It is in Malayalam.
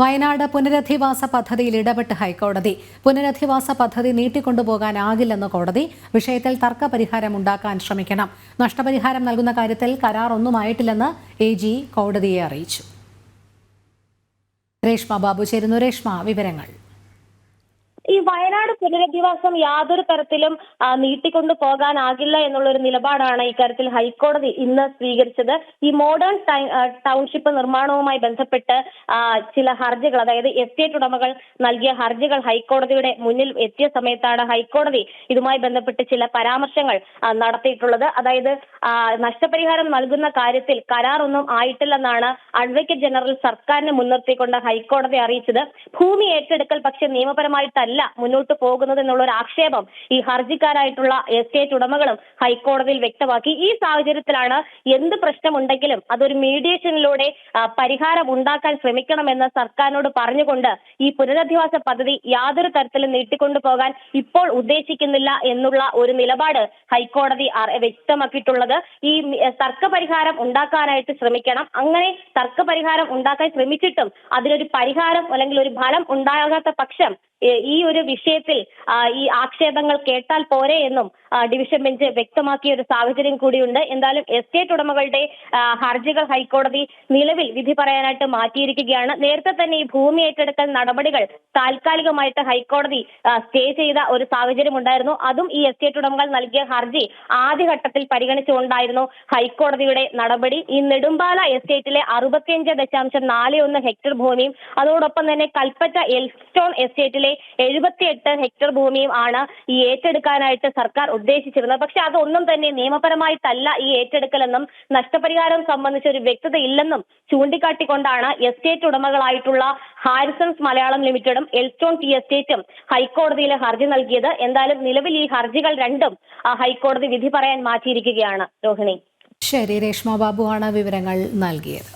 വയനാട് പുനരധിവാസ പദ്ധതിയിൽ ഇടപെട്ട് ഹൈക്കോടതി. പുനരധിവാസ പദ്ധതി നീട്ടിക്കൊണ്ടുപോകാനാകില്ലെന്ന് കോടതി. വിഷയത്തിൽ തർക്കപരിഹാരം ഉണ്ടാക്കാൻ ശ്രമിക്കണം. നഷ്ടപരിഹാരം നൽകുന്ന കാര്യത്തിൽ കരാർ ഒന്നുമായിട്ടില്ലെന്ന് എ ജി കോടതിയെ അറിയിച്ചു. രേഷ്മ ബാബു ചേരുന്നു. രേഷ്മ വിവരങ്ങൾ. ഈ വയനാട് പുനരധിവാസം യാതൊരു തരത്തിലും നീട്ടിക്കൊണ്ടു പോകാനാകില്ല എന്നുള്ള ഒരു നിലപാടാണ് ഇക്കാര്യത്തിൽ ഹൈക്കോടതി ഇന്ന് സ്വീകരിച്ചത്. ഈ മോഡേൺ ടൗൺഷിപ്പ് നിർമ്മാണവുമായി ബന്ധപ്പെട്ട് ചില ഹർജികൾ അതായത് എസ്റ്റേറ്റ് ഉടമകൾ നൽകിയ ഹർജികൾ ഹൈക്കോടതിയുടെ മുന്നിൽ എത്തിയ സമയത്താണ് ഹൈക്കോടതി ഇതുമായി ബന്ധപ്പെട്ട് ചില പരാമർശങ്ങൾ നടത്തിയിട്ടുള്ളത്. അതായത് നഷ്ടപരിഹാരം നൽകുന്ന കാര്യത്തിൽ കരാറൊന്നും ആയിട്ടില്ലെന്നാണ് അഡ്വക്കേറ്റ് ജനറൽ സർക്കാരിനെ മുൻനിർത്തിക്കൊണ്ട് ഹൈക്കോടതി അറിയിച്ചത്. ഭൂമി ഏറ്റെടുക്കൽ പക്ഷെ നിയമപരമായിട്ടല്ല മുന്നോട്ട് പോകുന്നത് എന്നുള്ള ഒരു ആക്ഷേപം ഈ ഹർജിക്കാരായിട്ടുള്ള എസ്റ്റേറ്റ് ഉടമകളും ഹൈക്കോടതിയിൽ വ്യക്തമാക്കി. ഈ സാഹചര്യത്തിലാണ് എന്ത് പ്രശ്നമുണ്ടെങ്കിലും അതൊരു മീഡിയേഷനിലൂടെ പരിഹാരം ഉണ്ടാക്കാൻ ശ്രമിക്കണമെന്ന് സർക്കാരിനോട് പറഞ്ഞുകൊണ്ട് ഈ പുനരധിവാസ പദ്ധതി യാതൊരു തരത്തിലും നീട്ടിക്കൊണ്ടു പോകാൻ ഇപ്പോൾ ഉദ്ദേശിക്കുന്നില്ല എന്നുള്ള ഒരു നിലപാട് ഹൈക്കോടതി വ്യക്തമാക്കിയിട്ടുള്ളത്. ഈ തർക്ക തർക്കപരിഹാരം ഉണ്ടാക്കാനായിട്ട് ശ്രമിക്കണം. അങ്ങനെ തർക്കപരിഹാരം ഉണ്ടാക്കാൻ ശ്രമിച്ചിട്ടും അതിനൊരു പരിഹാരം അല്ലെങ്കിൽ ഒരു ഫലം ഉണ്ടാകാത്ത പക്ഷം ഈ ഒരു വിഷയത്തിൽ ഈ ആക്ഷേപങ്ങൾ കേട്ടാൽ പോരെ എന്നും ഡിവിഷൻ ബെഞ്ച് വ്യക്തമാക്കിയ ഒരു സാഹചര്യം കൂടിയുണ്ട്. എന്തായാലും എസ്റ്റേറ്റ് ഉടമകളുടെ ഹർജികൾ ഹൈക്കോടതി നിലവിൽ വിധി പറയാനായിട്ട് മാറ്റിയിരിക്കുകയാണ്. നേരത്തെ തന്നെ ഈ ഭൂമി ഏറ്റെടുക്കൽ നടപടികൾ താൽക്കാലികമായിട്ട് ഹൈക്കോടതി സ്റ്റേ ചെയ്ത ഒരു സാഹചര്യം ഉണ്ടായിരുന്നു. അതും ഈ എസ്റ്റേറ്റ് ഉടമകൾ നൽകിയ ഹർജി ആദ്യഘട്ടത്തിൽ പരിഗണിച്ചുകൊണ്ടായിരുന്നു ഹൈക്കോടതിയുടെ നടപടി. ഈ നെടുമ്പാല എസ്റ്റേറ്റിലെ അറുപത്തിയഞ്ച് ദശാംശം നാല് ഒന്ന് ഹെക്ടർ ഭൂമിയും അതോടൊപ്പം തന്നെ കൽപ്പറ്റ എൽസ്റ്റോൺ എസ്റ്റേറ്റിലെ എഴുപത്തിയെട്ട് ഹെക്ടർ ഭൂമിയും ആണ് ഈ ഏറ്റെടുക്കാനായിട്ട് സർക്കാർ ഉദ്ദേശിച്ചിരുന്നത്. പക്ഷെ അതൊന്നും തന്നെ നിയമപരമായിട്ടല്ല ഈ ഏറ്റെടുക്കലെന്നും നഷ്ടപരിഹാരം സംബന്ധിച്ച ഒരു വ്യക്തത ഇല്ലെന്നും ചൂണ്ടിക്കാട്ടിക്കൊണ്ടാണ് എസ്റ്റേറ്റ് ഉടമകളായിട്ടുള്ള ഹാരിസൺസ് മലയാളം ലിമിറ്റഡും എൽസ്റ്റോൺ ടി എസ്റ്റേറ്റും ഹൈക്കോടതിയിൽ ഹർജി നൽകിയത്. എന്തായാലും നിലവിൽ ഈ ഹർജികൾ രണ്ടും ഹൈക്കോടതി വിധി പറയാൻ മാറ്റിയിരിക്കുകയാണ്. രോഹിണി. ശരി രേഷ്മ ബാബുവാണ് വിവരങ്ങൾ നൽകിയത്.